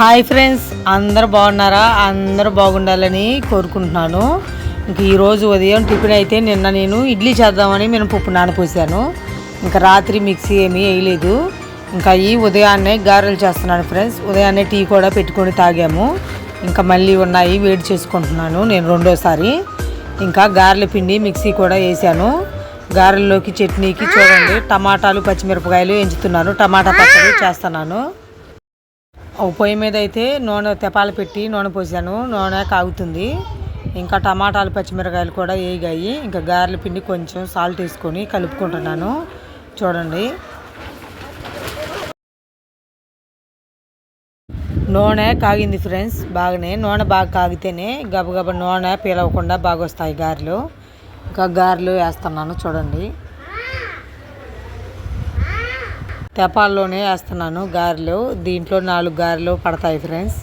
Hi friends అందరూ బాగున్నారా? అందరూ బాగుండాలని కోరుకుంటున్నాను. ఇంక ఈరోజు ఉదయం టిఫిన్ అయితే నిన్న నేను ఇడ్లీ చేద్దామని నేను పప్పు నానపోసాను ఇంకా రాత్రి మిక్సీ ఏమీ వేయలేదు. ఇంకా ఈ ఉదయాన్నే గారెలు చేస్తున్నాను ఫ్రెండ్స్. ఉదయాన్నే టీ కూడా పెట్టుకొని తాగాము. ఇంకా మళ్ళీ ఉన్నాయి వేడి చేసుకుంటున్నాను నేను రెండోసారి. ఇంకా గారెల పిండి మిక్సీ కూడా వేసాను. గారెల్లోకి చట్నీకి చూడండి టమాటాలు పచ్చిమిరపకాయలు ఎంచుతున్నాను. టమాటా పచ్చడి చేస్తున్నాను. పొయ్యి మీద అయితే నూనె తెపాలు పెట్టి నూనె పోసాను. నూనె కాగుతుంది. ఇంకా టమాటాలు పచ్చిమిరకాయలు కూడా వేగాయి. ఇంకా గారెల పిండి కొంచెం సాల్ట్ వేసుకొని కలుపుకుంటున్నాను. చూడండి. నూనె కాగింది ఫ్రెండ్స్ బాగానే. నూనె బాగా కాగితేనే గబగబ నూనె పీలవకుండా బాగా వస్తాయి గారెలు. ఇంకా గారెలు వేస్తున్నాను చూడండి. తెపాల్లోనే వేస్తున్నాను గారెలు. దీంట్లో నాలుగు గారెలు పడతాయి ఫ్రెండ్స్.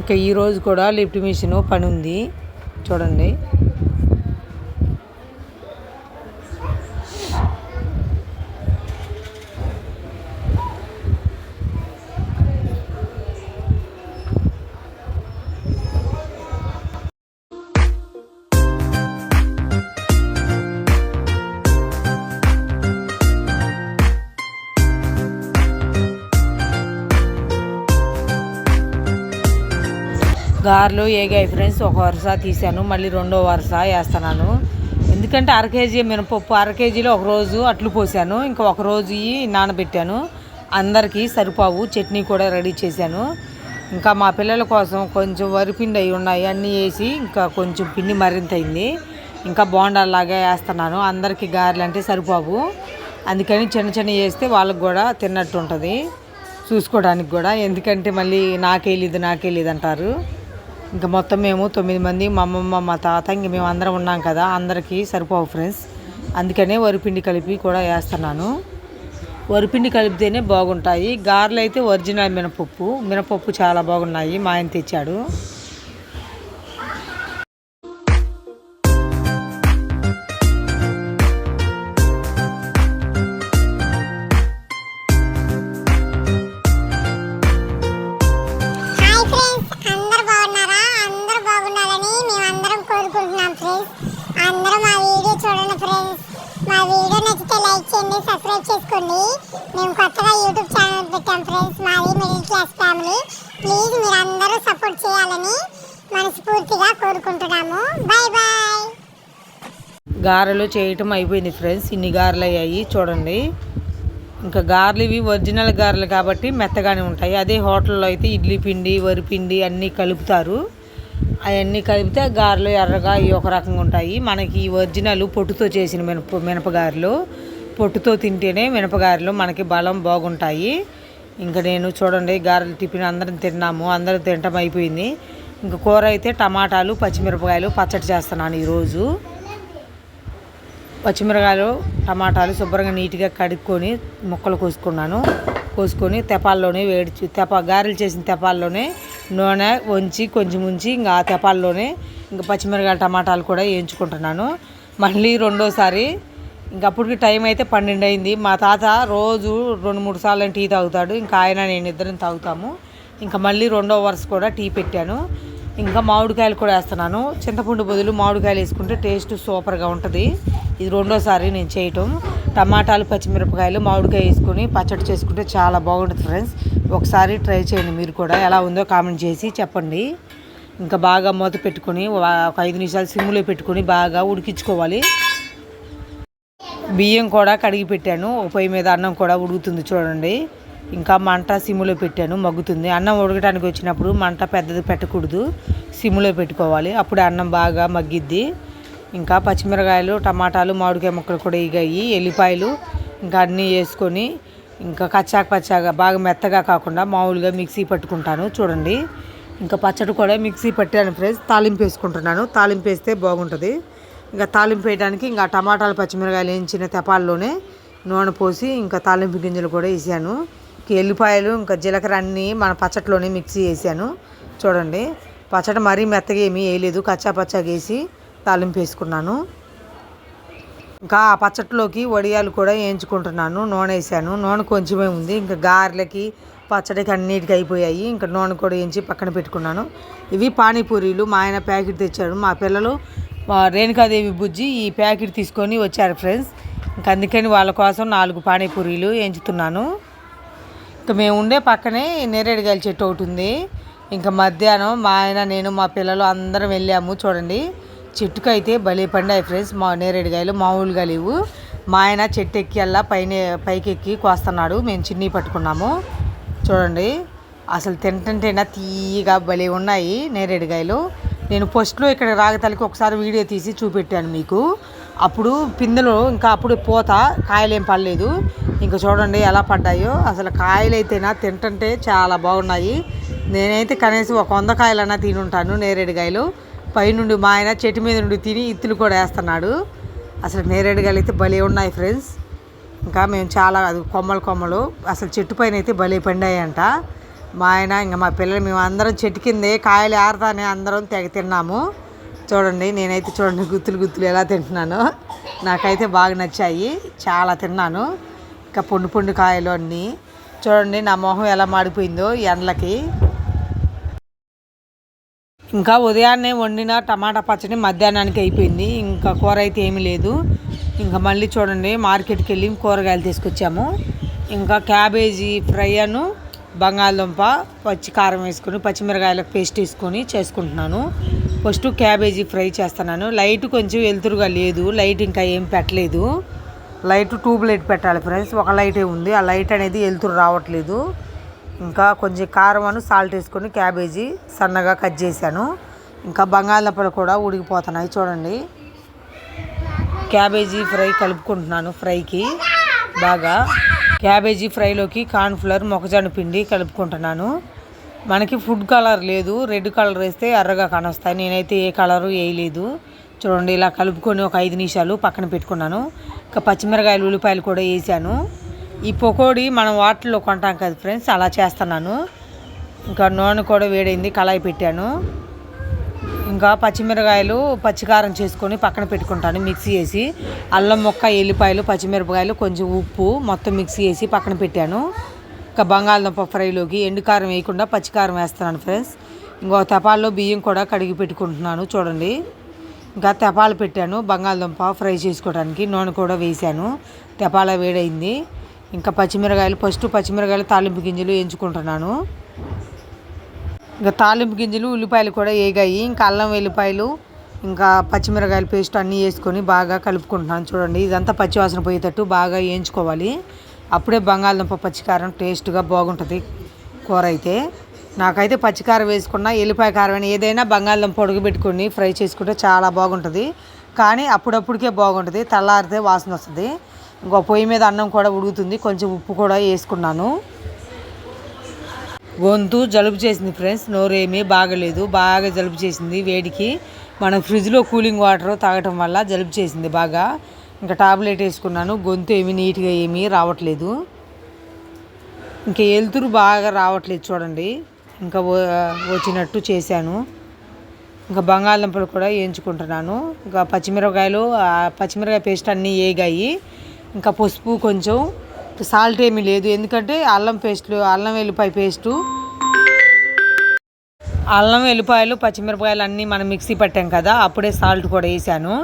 ఇంకా ఈరోజు కూడా లిఫ్ట్ మిషన్ పని ఉంది. చూడండి. గారెలు ఏగాయి ఫ్రెండ్స్ ఒక వరుస తీసాను మళ్ళీ రెండో వరుస వేస్తున్నాను. ఎందుకంటే అర కేజీ మినపప్పు అర కేజీలో ఒక రోజు అట్లు పోసాను ఇంకా ఒక రోజు నానబెట్టాను. అందరికీ సరిపోవు చట్నీ కూడా రెడీ చేశాను. ఇంకా మా పిల్లల కోసం కొంచెం వరిపిండి అయి ఉన్నాయి అన్నీ వేసి ఇంకా కొంచెం పిండి మరింత అయింది. ఇంకా బోండాలాగా వేస్తున్నాను అందరికీ గారెలు అంటే సరిపోవు. అందుకని చిన్న చిన్న వేస్తే వాళ్ళకి కూడా తిన్నట్టు ఉంటుంది చూసుకోవడానికి కూడా. ఎందుకంటే మళ్ళీ నాకేలేదు నాకేలేదు అంటారు ఇంకా మొత్తం మేము తొమ్మిది మంది మా అమ్మమ్మ మా తాత ఇంక మేము అందరం ఉన్నాం కదా అందరికీ సరిపోవు ఫ్రెండ్స్. అందుకనే వరిపిండి కలిపి కూడా వేస్తున్నాను. వరిపిండి కలిపితేనే బాగుంటాయి. గారెలు అయితే ఒరిజినల్ మినపప్పు మినపప్పు చాలా బాగున్నాయి మా ఆయన తెచ్చాడు. చేసుకోండి. మేము కొత్తగా యూట్యూబ్ ఛానల్ పెట్టాం ఫ్రెండ్స్ మాది మిడిల్ క్లాస్ ఫ్యామిలీ. ప్లీజ్ మీరు అందరూ సపోర్ట్ చేయాలని మనస్ఫూర్తిగా కోరుకుంటున్నాము. Bye bye. గారెలు చేయటం అయిపోయింది ఫ్రెండ్స్ ఇన్ని గారెలు అయ్యాయి చూడండి. ఇంకా గారెలు ఇవి ఒరిజినల్ గారెలు కాబట్టి మెత్తగానే ఉంటాయి. అదే హోటల్లో అయితే ఇడ్లీ పిండి వరి పిండి అన్నీ కలుపుతారు. అవన్నీ కలిపితే గారెలు ఎర్రగా ఈ ఒక రకంగా ఉంటాయి. మనకి ఈ ఒరిజినల్ పొట్టుతో చేసిన మినప మినపగారెలు. పొట్టుతో తింటేనే మినపగారెలు మనకి బలం బాగుంటాయి. ఇంకా నేను చూడండి గారెలు టిఫిన్ అందరం తిన్నాము అందరం తినటం అయిపోయింది. ఇంకా కూర అయితే టమాటాలు పచ్చిమిరపకాయలు పచ్చడి చేస్తున్నాను ఈరోజు. పచ్చిమిరకాయలు టమాటాలు శుభ్రంగా నీట్గా కడుక్కొని ముక్కలు కోసుకున్నాను. కోసుకొని తెపాల్లోనే వేడి తెప గారెలు చేసిన తెపాల్లోనే నూనె వంచి కొంచెం ఉంచి ఇంకా ఆ తెపాల్లోనే ఇంకా పచ్చిమిరకాయలు టమాటాలు కూడా వేయించుకుంటున్నాను. మళ్ళీ రెండోసారి ఇంక అప్పటికి టైం అయితే పన్నెండు అయింది మా తాత రోజు రెండు మూడు సార్లు టీ తాగుతాడు. ఇంకా ఆయన నేను ఇద్దరం తాగుతాము. ఇంకా మళ్ళీ రెండో వరుస కూడా టీ పెట్టాను. ఇంకా మామిడికాయలు కూడా వేస్తున్నాను. చింతపండు బదులు మామిడికాయలు వేసుకుంటే టేస్ట్ సూపర్గా ఉంటుంది. ఇది రెండోసారి నేను చేయటం. టమాటాలు పచ్చిమిరపకాయలు మామిడికాయ వేసుకొని పచ్చడి చేసుకుంటే చాలా బాగుంటుంది ఫ్రెండ్స్. ఒకసారి ట్రై చేయండి మీరు కూడా. ఎలా ఉందో కామెంట్ చేసి చెప్పండి. ఇంకా బాగా మూత పెట్టుకొని ఒక ఐదు నిమిషాలు సిమ్లో పెట్టుకొని బాగా ఉడికించుకోవాలి. బియ్యం కూడా కడిగి పెట్టాను. పొయ్యి మీద అన్నం కూడా ఉడుకుతుంది చూడండి. ఇంకా మంట సిమ్లో పెట్టాను మగ్గుతుంది. అన్నం ఉడకడానికి వచ్చినప్పుడు మంట పెద్దది పెట్టకూడదు. సిమ్లో పెట్టుకోవాలి. అప్పుడు అన్నం బాగా మగ్గిద్ది. ఇంకా పచ్చిమిరకాయలు టమాటాలు మామిడికాయ ముక్కలు కూడా ఇగాయి ఎల్లిపాయలు ఇంకా అన్నీ వేసుకొని ఇంకా కచ్చాక పచ్చాగా బాగా మెత్తగా కాకుండా మామూలుగా మిక్సీ పట్టుకుంటాను చూడండి. ఇంకా పచ్చడి కూడా మిక్సీ పట్టాను ఫ్రెండ్స్. తాలింపు వేసుకుంటున్నాను. తాలింపు వేస్తే బాగుంటుంది. ఇంకా తాలింపు వేయడానికి ఇంకా టమాటాలు పచ్చిమిరకాయలు వేయించిన తెపాల్లోనే నూనె పోసి ఇంకా తాలింపు గింజలు కూడా వేసాను. ఎల్లిపాయలు ఇంకా జీలకర్ర అన్నీ మన పచ్చట్లోనే మిక్సీ వేసాను. చూడండి పచ్చడి మరీ మెత్తగా ఏమీ వేయలేదు. కచ్చా పచ్చాగా వేసి తాలింపు వేసుకున్నాను. ఇంకా ఆ పచ్చట్లోకి వడియాలు కూడా వేయించుకుంటున్నాను. నూనె వేసాను. నూనె కొంచెమే ఉంది. ఇంకా గారెలకి పచ్చడికి అన్నిటికీ అయిపోయాయి. ఇంకా నూనె కూడా వేయించి పక్కన పెట్టుకున్నాను. ఇవి పానీపూరీలు. మా ఆయన ప్యాకెట్ తెచ్చాడు. మా పిల్లలు మా రేణుకాదేవి బుజ్జి ఈ ప్యాకెట్ తీసుకొని వచ్చారు ఫ్రెండ్స్. ఇంకా అందుకని వాళ్ళ కోసం నాలుగు పానీపూరీలు ఎంచుతున్నాను. ఇంకా మేము ఉండే పక్కనే నేరేడుగాయల చెట్టు ఒకటి ఉంది. ఇంకా మధ్యాహ్నం మా ఆయన నేను మా పిల్లలు అందరం వెళ్ళాము చూడండి. చెట్టుకైతే భలే పండాయి ఫ్రెండ్స్. మా నేరేడుగాయలు మామూలుగా లేవు. మా ఆయన చెట్టు ఎక్కి అలా పైన పైకెక్కి కోస్తున్నాడు. మేము చిన్ని పట్టుకున్నాము. చూడండి. అసలు తింటుంటేనా తీయగా భలే ఉన్నాయి నేరేడుగాయలు నేను ఫస్ట్లో ఇక్కడ రాగతలకి ఒకసారి వీడియో తీసి చూపెట్టాను మీకు. అప్పుడు పిందెలు ఇంకా అప్పుడు పూత కాయలు ఏం పడలేదు. ఇంకా చూడండి ఎలా పడ్డాయో. అసలు కాయలు అయితేనా తింటుంటే చాలా బాగున్నాయి. నేనైతే కనీసం ఒక వంద కాయలన్నా తినుంటాను నేరేడుగాయలు పైనుండి మా ఆయన చెట్టు మీద నుండి తిని ఇత్తులు కూడా వేస్తున్నాడు. అసలు నేరేడుగాయలు అయితే భలే ఉన్నాయి ఫ్రెండ్స్. ఇంకా మేము చాలా అది కొమ్మలు కొమ్మలు. అసలు చెట్టు పైన అయితే భలే పండాయంట. మా ఆయన ఇంకా మా పిల్లలు మేము అందరం చెట్టు కిందే కాయలు ఏరతానే అందరం తెగ తిన్నాము. చూడండి నేనైతే చూడండి గుత్తులు గుత్తులు ఎలా తింటున్నాను. నాకైతే బాగా నచ్చాయి. చాలా తిన్నాను. ఇంకా పొండు పొండు కాయలు అన్నీ. చూడండి నా మొహం ఎలా మాడిపోయిందో ఎండలకి. ఇంకా ఉదయాన్నే వండిన టమాటా పచ్చడి మధ్యాహ్నానికి అయిపోయింది. ఇంకా కూర అయితే ఏమీ లేదు. ఇంకా మళ్ళీ చూడండి మార్కెట్కి వెళ్ళి కూరగాయలు తీసుకొచ్చాము. ఇంకా క్యాబేజీ ఫ్రై అను బంగాళదుంప పచ్చి కారం వేసుకుని పచ్చిమిరకాయలకు పేస్ట్ వేసుకొని చేసుకుంటున్నాను. ఫస్ట్ క్యాబేజీ ఫ్రై చేస్తున్నాను. లైట్ కొంచెం వెలుతురుగా లేదు. లైట్ ఇంకా ఏం పెట్టలేదు. లైట్ ట్యూబ్ లైట్ పెట్టాలి ఫ్రెండ్స్. ఒక లైటే ఉంది. ఆ లైట్ అనేది వెలుతురు రావట్లేదు. ఇంకా కొంచెం కారం అను సాల్ట్ వేసుకొని క్యాబేజీ సన్నగా కట్ చేశాను. ఇంకా బంగాళదుంపలు కూడా ఉడికిపోతున్నాయి. చూడండి. క్యాబేజీ ఫ్రై కలుపుకుంటున్నాను ఫ్రైకి. బాగా క్యాబేజీ ఫ్రైలోకి కార్న్ఫ్లవర్ మొక్కజొన్న పిండి కలుపుకుంటున్నాను. మనకి ఫుడ్ కలర్ లేదు. రెడ్ కలర్ వేస్తే ఎర్రగా కానొస్తాయి. నేనైతే ఏ కలరు వేయలేదు. చూడండి ఇలా కలుపుకొని ఒక ఐదు నిమిషాలు పక్కన పెట్టుకున్నాను. ఇంకా పచ్చిమిరకాయలు ఉల్లిపాయలు కూడా వేసాను. ఈ పకోడీ మనం వాటర్లో కొంటాం కదా ఫ్రెండ్స్ అలా చేస్తున్నాను. ఇంకా నూనె కూడా వేడైంది కళాయి పెట్టాను. ఇంకా పచ్చిమిరకాయలు పచ్చికారం చేసుకొని పక్కన పెట్టుకుంటాను మిక్సీ వేసి. అల్లం మొక్క ఎల్లిపాయలు పచ్చిమిరపకాయలు కొంచెం ఉప్పు మొత్తం మిక్సీ వేసి పక్కన పెట్టాను. ఇంకా బంగాళదుంప ఫ్రైలోకి ఎండుకారం వేయకుండా పచ్చికారం వేస్తున్నాను ఫ్రెండ్స్. ఇంకో తెపాల్లో బియ్యం కూడా కడిగి పెట్టుకుంటున్నాను చూడండి. ఇంకా తెపాలు పెట్టాను బంగాళదుంప ఫ్రై చేసుకోవడానికి నూనె కూడా వేసాను తెపాల వేడైంది. ఇంకా పచ్చిమిరకాయలు ఫస్ట్ పచ్చిమిరకాయలు తాలింపు గింజలు ఎంచుకుంటున్నాను ఇంకా తాలింపు గింజలు ఉల్లిపాయలు కూడా వేగాయి. ఇంకా అల్లం వెల్లిపాయలు ఇంకా పచ్చిమిరకాయల పేస్ట్ అన్నీ వేసుకొని బాగా కలుపుకుంటున్నాను చూడండి. ఇదంతా పచ్చివాసన పోయేటట్టు బాగా వేయించుకోవాలి. అప్పుడే బంగాళదుంప పచ్చికారం టేస్ట్గా బాగుంటుంది కూర అయితే. నాకైతే పచ్చికారం వేసుకున్న ఎల్లిపాయ కారం ఏదైనా బంగాళదుంప ఉడకబెట్టుకొని ఫ్రై చేసుకుంటే చాలా బాగుంటుంది. కానీ అప్పుడప్పుడికే బాగుంటుంది. తెల్లారితే వాసన వస్తుంది. ఇంకో పొయ్యి మీద అన్నం కూడా ఉడుకుతుంది. కొంచెం ఉప్పు కూడా వేసుకున్నాను. గొంతు జలుబు చేసింది ఫ్రెండ్స్ నోరేమీ బాగలేదు. బాగా జలుబు చేసింది వేడికి. మనం ఫ్రిడ్జ్లో కూలింగ్ వాటర్ తాగటం వల్ల జలుబు చేసింది బాగా. ఇంకా టాబ్లెట్ వేసుకున్నాను. గొంతు ఏమీ నీట్గా ఏమీ రావట్లేదు. ఇంకా వెలుతురు బాగా రావట్లేదు చూడండి. ఇంకా వ- వచ్చినట్టు చేశాను. ఇంకా బంగాళదుంపలు కూడా వేయించుకుంటున్నాను. ఇంకా పచ్చిమిరపకాయలు పచ్చిమిరపకాయ పేస్ట్ అన్నీ వేగాయి. ఇంకా పసుపు కొంచెం సాల్ట్ ఏమీ లేదు. ఎందుకంటే అల్లం పేస్ట్లు అల్లం వెల్లిపాయ పేస్టు. అల్లం వెల్లిపాయలు పచ్చిమిరపకాయలు అన్నీ మనం మిక్సీ పట్టాం కదా అప్పుడే సాల్ట్ కూడా వేసాను.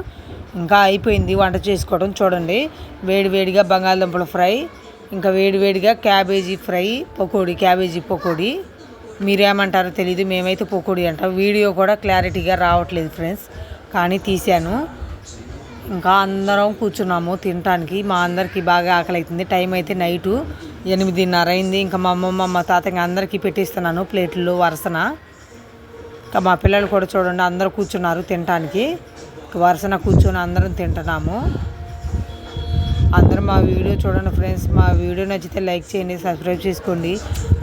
ఇంకా అయిపోయింది వంట చేసుకోవడం చూడండి. వేడి వేడిగా బంగాళదుంపల ఫ్రై ఇంకా వేడి వేడిగా cabbage fry pakodi cabbage pakodi. మీరేమంటారో తెలియదు మేమైతే పకోడీ అంటాం. వీడియో కూడా క్లారిటీగా రావట్లేదు ఫ్రెండ్స్ కానీ తీశాను. ఇంకా అందరం కూర్చున్నాము తినటానికి. మా అందరికీ బాగా ఆకలి అవుతుంది టైం అయితే నైటు ఎనిమిదిన్నర అయింది. ఇంకా మా అమ్మమ్మ మా తాత ఇంకా అందరికీ పెట్టిస్తున్నాను ప్లేట్లో వరుసన. ఇంకా మా పిల్లలు కూడా చూడండి అందరూ కూర్చున్నారు తినటానికి. వరుసన కూర్చొని అందరం తింటున్నాము. అందరూ మా వీడియో చూడండి ఫ్రెండ్స్ మా వీడియో నచ్చితే లైక్ చేయండి సబ్స్క్రైబ్ చేసుకోండి.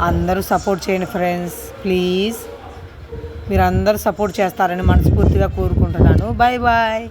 అందరూ సపోర్ట్ చేయండి ఫ్రెండ్స్ ప్లీజ్ మీరు అందరూ సపోర్ట్ చేస్తారని మనస్ఫూర్తిగా కోరుకుంటున్నాను. Bye bye